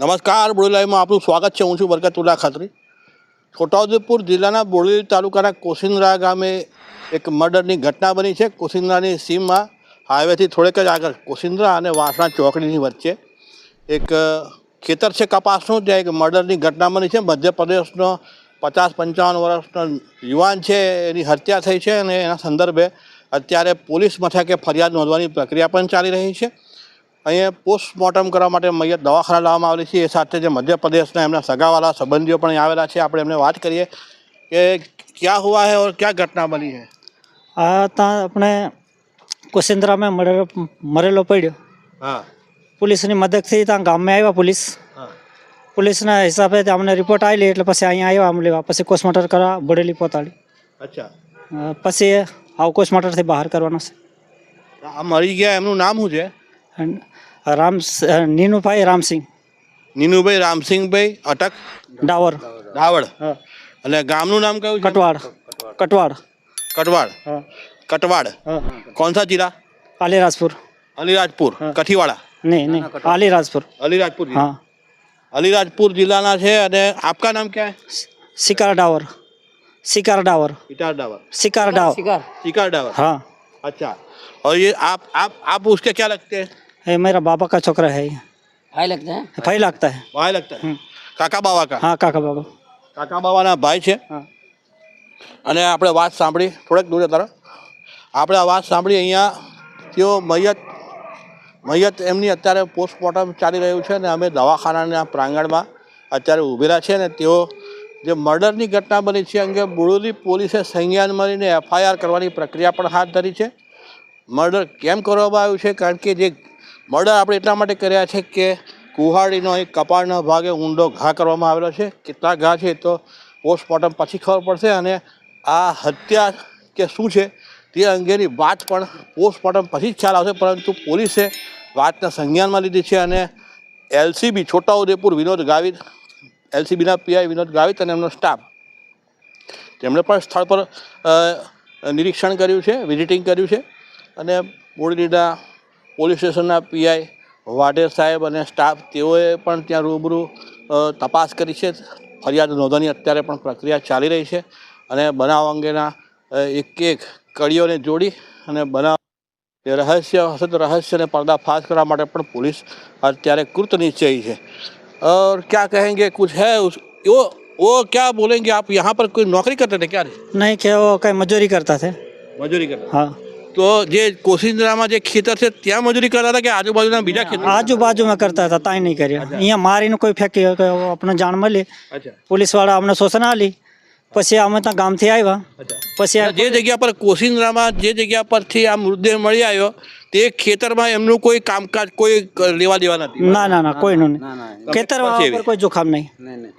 નમસ્કાર બોડી લાઈવમાં આપનું સ્વાગત છે. હું છું બરકતુલ્લા ખાતરી. છોટાઉદેપુર જિલ્લાના બોડેલી તાલુકાના કોસિંદ્રા ગામે એક મર્ડરની ઘટના બની છે. કોસિંદ્રાની સીમમાં હાઈવેથી થોડેક જ આગળ કોસિંદ્રા અને વાસણા ચોકડીની વચ્ચે એક ખેતર છે કપાસનું. ત્યાં એક મર્ડરની ઘટના બની છે. મધ્યપ્રદેશનો પચાસ પંચાવન વર્ષનો યુવાન છે. એની હત્યા થઈ છે અને એના સંદર્ભે અત્યારે પોલીસ મથકે ફરિયાદ નોંધવાની પ્રક્રિયા પણ ચાલી રહી છે. અહીંયા પોસ્ટમોર્ટમ કરવા માટે મૈયત દવાખાના લાવવામાં આવેલી છે. એ સાથે જે મધ્યપ્રદેશના એમના સગાવાળા સંબંધીઓ પણ આવેલા છે. આપણે એમને વાત કરીએ કે ક્યાં હુઆ હૈ ઓર ક્યાં ઘટના બની હૈ? આ ત્યાં આપણે કોશિંદ્રામાં મરેલો મરેલો પડ્યો. હા. પોલીસની મદદથી ત્યાં ગામમાં આવ્યા પોલીસ. પોલીસના હિસાબે અમને રિપોર્ટ આવેલી એટલે પછી અહીંયા આવ્યા આમ લેવા. પછી કોસ્ટમોર્ટમ કરવા બડેલી પોતાડી અચ્છા. પછી આવું કોસ્ટમોર્ટમથી બહાર કરવાનો છે. આ મરી ગયા એમનું નામ શું છે? રામ નીનુભાઈ રામસિંહ નીનુભાઈ રામસિંહભાઈ અટક ડાવર ધાવડ હા અને ગામનું નામ કયું છે કટવાડ કટવાડ કટવાડ હા કટવાડ હા कौन सा जिला અલીરાજપુર अलीराजपुर हाँ। कठीवाड़ा નહીં નહીં અલીરાજપુર अलीराजपुर जिला હા अलीराजपुर जिलाना છે અને આપકા નામ क्या है શિકાર ડાવર શિકાર ડાવર इटार डावर શિકાર ડાવર शिकार डावर हाँ अच्छा और ये आप आप आप उसके क्या लगते हैं ये मेरा बाबा का छोकरा है ये भाई लगते हैं भाई लगता है ભાઈ लगता है હમ. કાકા બાવા કા हाँ काका बाबा કાકા બાવાના ભાઈ છે હા અને આપણે વાત સાંભળી થોડેક દૂર તરફ આપણે આ વાત સાંભળી અહીંયા તેઓ મૈયત મૈયત એમની અત્યારે પોસ્ટમોર્ટમ ચાલી રહ્યું છે અને અમે દવાખાનાના પ્રાંગણમાં અત્યારે ઊભેલા છે ને તેઓ જે મર્ડરની ઘટના બની છે અંગે બોડોલી પોલીસે સંજ્ઞાન મળીને એફઆઈઆર કરવાની પ્રક્રિયા પણ હાથ ધરી છે મર્ડર કેમ કરવામાં આવ્યું છે કારણ કે જે મર્ડર આપણે એટલા માટે કર્યા છે કે કુહાડીનો એક કપાળના ભાગે ઊંડો ઘા કરવામાં આવેલો છે. કેટલા ઘા છે તો પોસ્ટમોર્ટમ પછી ખબર પડશે અને આ હત્યા કે શું છે તે અંગેની વાત પણ પોસ્ટમોર્ટમ પછી જ ખ્યાલ આવશે, પરંતુ પોલીસે વાતને સંજ્ઞાનમાં લીધી છે અને એલસીબી છોટાઉદેપુર વિનોદ ગાવિત, એલસીબીના પીઆઈ વિનોદ ગાવિત અને એમનો સ્ટાફ. તેમણે પણ સ્થળ પર નિરીક્ષણ કર્યું છે, વિઝિટિંગ કર્યું છે અને બોડેલીના પોલીસ સ્ટેશનના પીઆઈ વાઢેર સાહેબ અને સ્ટાફ તેઓએ પણ ત્યાં રૂબરૂ અ, તપાસ કરી છે ફરિયાદ નોંધવાની અત્યારે પણ પ્રક્રિયા ચાલી રહી છે અને બનાવ અંગેના અ, એક એક કડીઓને જોડી અને બનાવ એ રહસ્ય હશે તો રહસ્યને પર્દાફાશ કરવા માટે પણ પોલીસ અત્યારે કૃત નિશ્ચયી છે और क्या कहेंगे कुछ है उस वो वो क्या बोलेंगे आप यहाँ पर कोई नौकरी करते थे क्या नहीं कि वो कहीं मजदूरी करता थे મજૂરી કરતા हाँ तो जे कोसिंद्रा में जे खेतर से त्या मजूरी करता था कि आजूबाजू बीजा खेत आजूबाजू में करता था ताई नहीं करे। अच्छा। मारी कोई फेंके अपना जान में अच्छा। पुलिस वाला हमने सोचना ली। पछि हमें तो गाँव से आईवा अच्छा जे जगह पर कोसिंद्रा में जे जगह पर थी आ मुर्दे मळी आयो खेतर में कोई कामकाज कोई लेवा देवा ना ना ना कोई नहीं खेतर कोई जोखिम नहीं।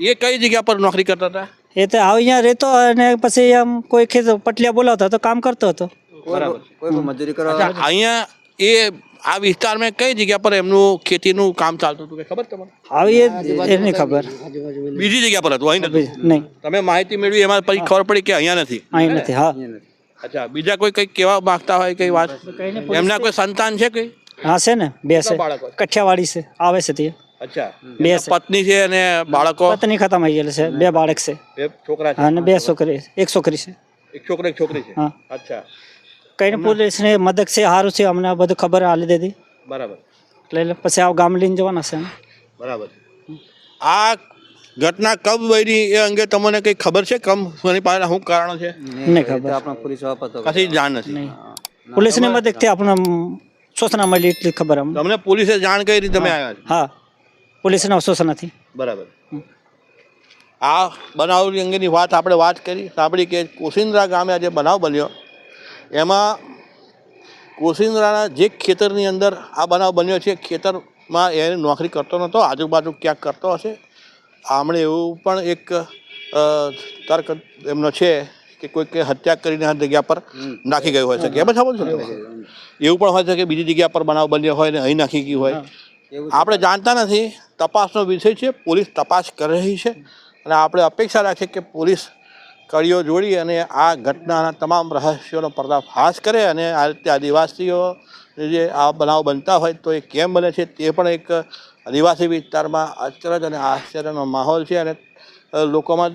ये कई जगह पर नौकरी करता था? ये तो आओ यहाँ रहतो और कोई खेत पटलिया बोलाता तो काम करता तो। એ આ વિસ્તારમાં કઈ જગ્યા પર એમનું ખેતીનું કામ ચાલતું ખબર બીજી જગ્યા પર હતું નહીં. તમે માહિતી મેળવી એમાં પછી ખબર પડી કે અહીંયા નથી. અહીં નથી હા. અચ્છા બીજા કોઈ કઈ કેવા માંગતા હોય કઈ વાત? એમના કોઈ સંતાન છે કઈ? હા છે ને બે છે. કઠિયાવાડી છે આવે છે તે. બે પત્ની છે અને બાળકો? પત્ની ખતમ થઈ ગયેલી છે બે બાળક છે. બે છોકરા એક છોકરી છે. કઈને પોલીસને મદદ છે સારું છે અમને બધું ખબર હાલી દીધી. બરાબર. એટલે પછી આ ગામ લઈને જવાના છે બરાબર. આ ઘટના કબ બની એ અંગે તમને કઈ ખબર છે? કમ કોની પાસે શું કારણો છે? નહીં ખબર. આપણે પોલીસ વાપરતો કશી જાણ નથી. પોલીસની મદદથી આપણે સૂચના મળી એટલી ખબર અમને તમને પોલીસે જાણ કરી રીતે તમે આવ્યા હા. પોલીસને અફસોસ નથી. બરાબર. આ બનાવની અંગેની વાત આપણે વાત કરી. સાંભળી કે કોશિંદ્રા ગામે આજે બનાવ બન્યો. એમાં કોશિંદરાના જે ખેતરની અંદર આ બનાવ બન્યો છે ખેતરમાં એ નોકરી કરતો નહોતો આજુબાજુ ક્યાંક કરતો હશે. આમણે એવું પણ એક તર્ક એમનો છે કે કોઈક હત્યા કરીને આ જગ્યા પર નાખી ગયું હોય છે કેમ જ છો એવું પણ હોય છે કે બીજી જગ્યા પર બનાવ બન્યો હોય ને અહીં નાખી ગયું હોય. આપણે જાણતા નથી. તપાસનો વિષય છે. પોલીસ તપાસ કરી રહી છે. અને આપણે અપેક્ષા રાખીએ કે પોલીસ કડીઓ જોડી અને આ ઘટનાના તમામ રહસ્યોનો પર્દાફાશ કરે અને આ રીતે આદિવાસીઓ જે આ બનાવ બનતા હોય તો એ કેમ બને છે તે પણ એક આદિવાસી વિસ્તારમાં અચરજ અને આશ્ચર્યનો માહોલ છે અને લોકોમાં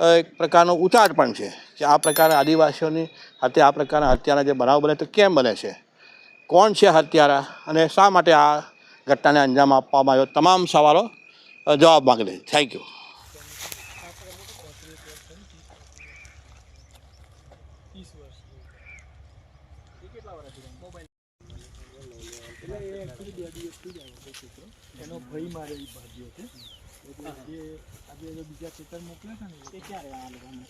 એક પ્રકારનો ઉચાટ પણ છે કે આ પ્રકારના આદિવાસીઓની સાથે આ પ્રકારના હત્યાના જે બનાવ બને તો કેમ બને છે? કોણ છે હત્યારા અને શા માટે આ ઘટનાને અંજામ આપવામાં આવ્યો? તમામ સવાલો જવાબ માગલે થેન્ક યુ ત્રીસ વર્ષ એ કેટલા વર્ષથી મોબાઈલ એટલે એ એકચુઅલી બે દિવસ થઈ જાય હતો એનો ભાઈ મારે એ એટલે આજે આજે જો બીજા ખેતર મોકલ્યા હતા ને એ ક્યારે આ લોકોને?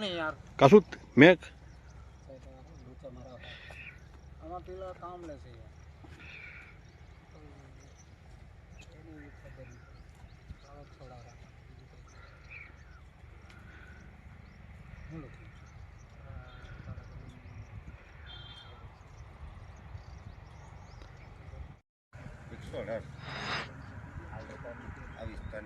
યાર. કશું મેક? અમારા પેલા કામ લેશે યાર. dólar. A visitar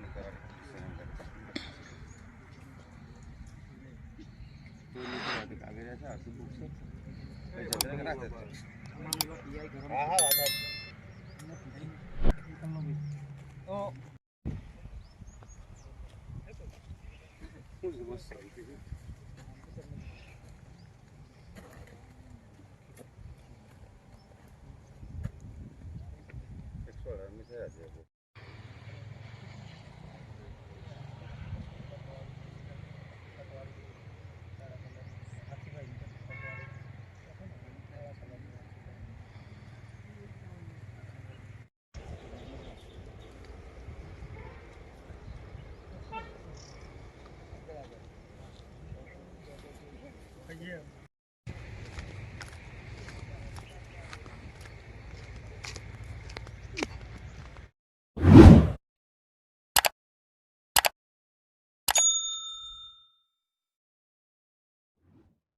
Good.